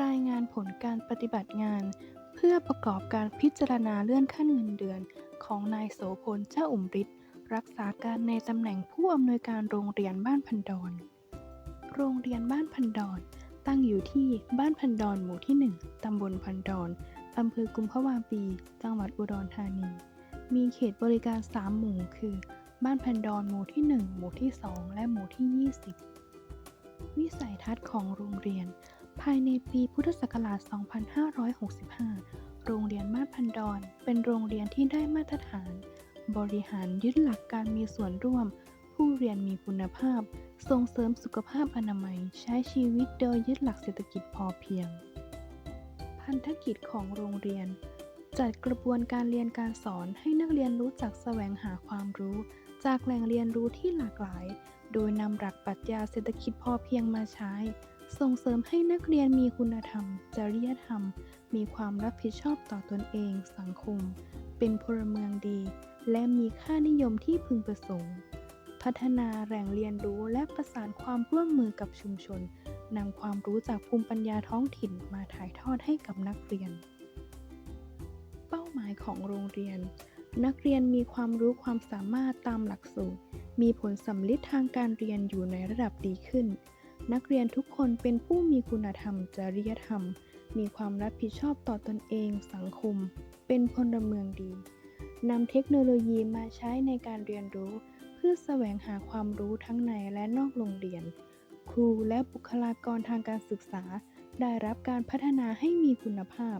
รายงานผลการปฏิบัติงาน เพื่อประกอบการพิจารณาเลื่อนขั้นเงินเดือน ของนายโสพลเจ้าอุ่มฤทธิ์รักษาการในตำแหน่งผู้อำนวยการโรงเรียนบ้านพันดอน โรงเรียนบ้านพันดอน ตั้งอยู่ที่บ้านพันดอนหมู่ที่ 1 ตำบลพันดอน อำเภอกุมภาวาปี จังหวัดอุดรธานี มีเขตบริการ 3 หมู่ คือ บ้านพันดอนหมู่ที่ 1 หมู่ที่ 2 และหมู่ที่ 20 วิสัยทัศน์ของโรงเรียน ภายในปีพุทธศักราช 2565 โรงเรียนบ้าพันดอน เป็นโรงเรียนที่ได้มาตรฐาน บริหารยึดหลักการมีส่วนร่วม ผู้เรียนมีคุณภาพ ส่งเสริมสุขภาพอนามัย ใช้ชีวิตโดยยึดหลักเศรษฐกิจพอเพียง พันธกิจของโรงเรียน จัดกระบวนการเรียนการสอนให้นักเรียนรู้จักแสวงหาความรู้ จากแหล่งเรียนรู้ที่หลากหลาย โดยนำหลักปรัชญาเศรษฐกิจพอเพียงมาใช้ ส่งเสริมให้นักเรียนมีคุณธรรม จริยธรรม มีความรับผิดชอบต่อตนเอง สังคม เป็นพลเมืองดี และมีค่านิยมที่พึงประสงค์ พัฒนาแหล่งเรียนรู้และประสานความร่วมมือกับชุมชนนำความรู้จากภูมิปัญญาท้องถิ่นมาถ่ายทอดให้กับนักเรียน เป้าหมายของโรงเรียน นักเรียนมีความรู้ความสามารถตามหลักสูตร มีผลสำลิดทางการเรียนอยู่ในระดับดีขึ้น นักเรียนทุกคนเป็นผู้มีคุณธรรม จริยธรรม มีความรับผิดชอบต่อตนเอง สังคม เป็นพลเมืองดีนำเทคโนโลยีมาใช้ในการเรียนรู้ เพื่อแสวงหาความรู้ทั้งในและนอกโรงเรียน ครูและบุคลากรทางการศึกษา ได้รับการพัฒนาให้มีคุณภาพ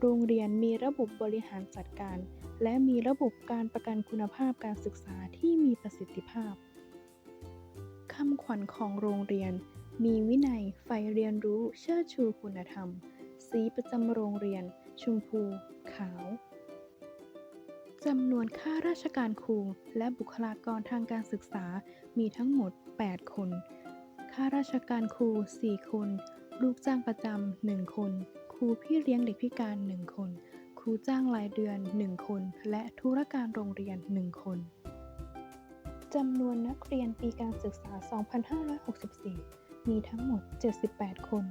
โรงเรียนมีระบบบริหารจัดการ และมีระบบการประกันคุณภาพการศึกษาที่มีประสิทธิภาพ คำขวัญของโรงเรียน มีวินัยใฝ่เรียนรู้เชิดชูคุณธรรม สีประจำโรงเรียน ชมพู ขาวจำนวนข้าราชการครูและบุคลากรทางการศึกษามีทั้งหมด 8 คน ข้าราชการครู 4 คน ลูกจ้างประจำ 1 คน ครูพี่เลี้ยงเด็กพิการ 1 คน ครูจ้างรายเดือน 1 คน และธุรการโรงเรียน 1 คน จำนวนนักเรียนปีการศึกษา 2564 มีทั้งหมด 78 คน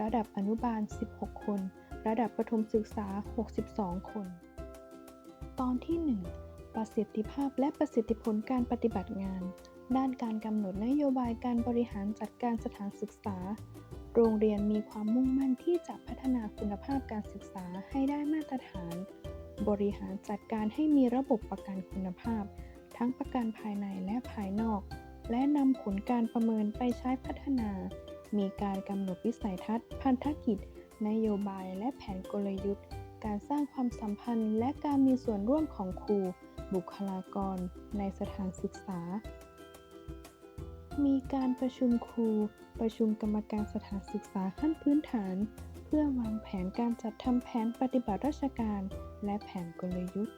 ระดับอนุบาล 16 คน ระดับประถมศึกษา 62 คน ตอนที่ 1 ประสิทธิภาพและประสิทธิผลการปฏิบัติงาน ด้านการกำหนดนโยบายการบริหารจัดการสถานศึกษา โรงเรียนมีความมุ่งมั่นที่จะพัฒนาคุณภาพการศึกษาให้ได้มาตรฐาน บริหารจัดการให้มีระบบประกันคุณภาพ ทั้งประกันภายในและภายนอก และนำผลการประเมินไปใช้พัฒนา มีการกำหนดวิสัยทัศน์ พันธกิจ นโยบายและแผนกลยุทธ์ การสร้างความสัมพันธ์ และการมีส่วนร่วมของครู บุคลากร ในสถานศึกษา มีการประชุมครู ประชุมกรรมการสถานศึกษาขั้นพื้นฐาน เพื่อวางแผนการจัดทำแผนปฏิบัติราชการ และแผนกลยุทธ์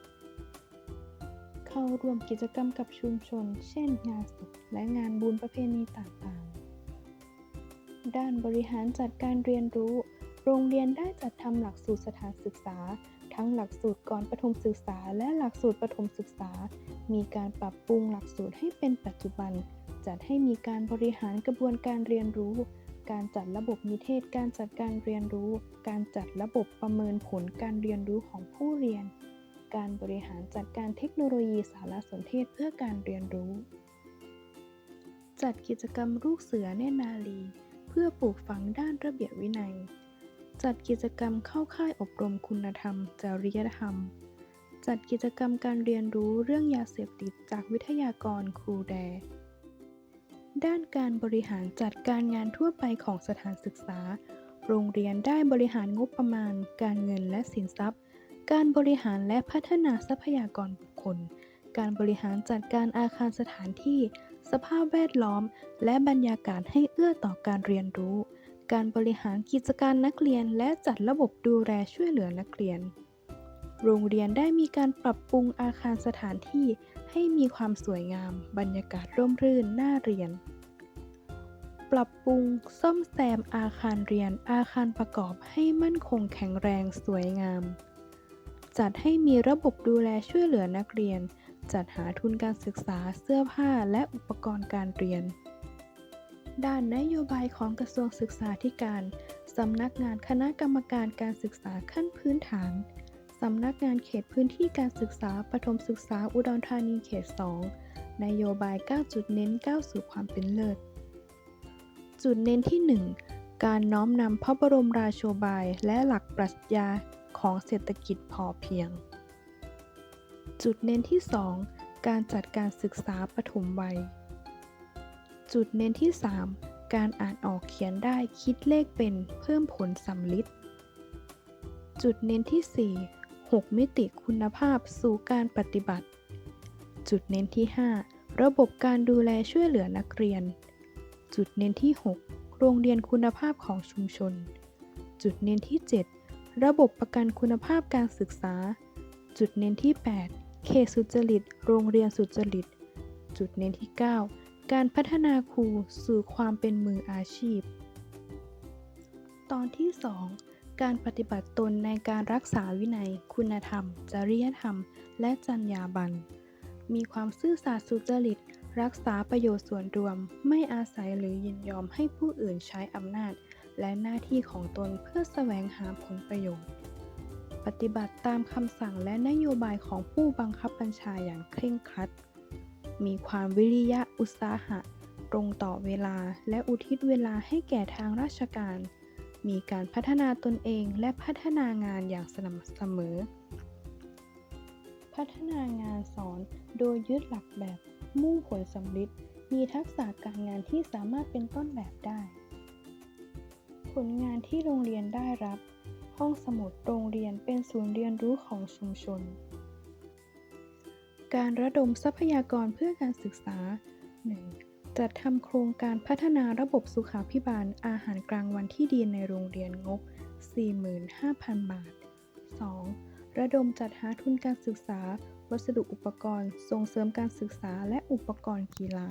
เข้าร่วมกิจกรรมกับชุมชน เช่น งานศพและงานบุญประเพณีต่างๆ ด้านบริหารจัดการเรียนรู้ โรงเรียนได้จัดทำหลักสูตรสถานศึกษา ทั้งหลักสูตรก่อนประถมศึกษา และหลักสูตรประถมศึกษา มีการปรับปรุงหลักสูตรให้เป็นปัจจุบัน จัดให้มีการบริหารกระบวนการเรียนรู้การจัดระบบนิเทศ การจัดการเรียนรู้ การจัดระบบประเมินผลการเรียนรู้ของผู้เรียน การบริหารจัดการเทคโนโลยีสารสนเทศเพื่อการเรียนรู้ จัดกิจกรรมลูกเสือเนนาลี เพื่อปลูกฝังด้านระเบียบวินัย จัดกิจกรรมเข้าค่ายอบรมคุณธรรม จริยธรรม จัดกิจกรรมการเรียนรู้เรื่องยาเสพติดจากวิทยากรครูแด ด้านการบริหารจัดการงานทั่วไปของสถานศึกษา โรงเรียนได้บริหารงบประมาณ การเงินและสินทรัพย์ การบริหารและพัฒนาทรัพยากรบุคคล การบริหารจัดการอาคารสถานที่ สภาพแวดล้อม และบรรยากาศให้เอื้อต่อการเรียนรู้ การบริหารกิจการนักเรียน และจัดระบบดูแลช่วยเหลือนักเรียน โรงเรียนได้มีการปรับปรุงอาคารสถานที่ให้มีความสวยงาม บรรยากาศร่มรื่นน่าเรียน ปรับปรุงซ่อมแซมอาคารเรียน อาคารประกอบให้มั่นคงแข็งแรงสวยงาม จัดให้มีระบบดูแลช่วยเหลือนักเรียน จัดหาทุนการศึกษาเสื้อผ้าและอุปกรณ์การเรียน ด้านนโยบายของกระทรวงศึกษาธิการสำนักงานคณะกรรมการการศึกษาขั้นพื้นฐานสำนักงานเขตพื้นที่การศึกษาประถมศึกษาอุดรธานีเขต 2 นโยบาย 9 จุดเน้นก้าวสู่ความเป็นเลิศ จุดเน้นที่ 1 การน้อมนำพระบรมราโชบายและหลักปรัชญา ของเศรษฐกิจพอเพียง จุดเน้นที่ 2 การจัดการศึกษาปฐมวัย จุดเน้นที่ 3 การอ่านออกเขียนได้คิดเลขเป็นเพิ่มผลสำลิดจุดเน้นที่ 4 6 มิติคุณภาพสู่การปฏิบัติ จุดเน้นที่ 5 ระบบการดูแลช่วยเหลือนักเรียน จุดเน้นที่ 6 โรงเรียนคุณภาพของชุมชน จุดเน้นที่ 7 ระบบประกันคุณภาพการศึกษา จุดเน้นที่ 8 เขตสุจริต โรงเรียนสุจริต จุดเน้นที่ 9 การพัฒนาครูสู่ความเป็นมืออาชีพ ตอนที่ 2 การปฏิบัติตนในการรักษาวินัย คุณธรรม จริยธรรม และจรรยาบรรณ มีความซื่อสัตย์สุจริต รักษาประโยชน์ส่วนรวม ไม่อาศัยหรือยินยอมให้ผู้อื่นใช้อำนาจ และหน้าที่ของตนเพื่อแสวงหาผลประโยชน์ ปฏิบัติตามคำสั่งและนโยบายของผู้บังคับบัญชาอย่างเคร่งครัด มีความวิริยะอุตสาหะ ตรงต่อเวลาและอุทิศเวลาให้แก่ทางราชการ มีการพัฒนาตนเองและพัฒนางานอย่างสม่ำเสมอ พัฒนางานสอนโดยยึดหลักแบบมุ่งผลสำลิดมีทักษะการงานที่สามารถเป็นต้นแบบได้ ผลงานที่โรงเรียนได้รับ ห้องสมุดโรงเรียนเป็นศูนย์เรียนรู้ของชุมชน การระดมทรัพยากรเพื่อการศึกษา 1. จัดทำโครงการพัฒนาระบบสุขาภิบาลอาหารกลางวันที่ดีในโรงเรียนงบ 45,000 บาท 2. ระดมจัดหาทุนการศึกษา วัสดุอุปกรณ์ ส่งเสริมการศึกษาและอุปกรณ์กีฬา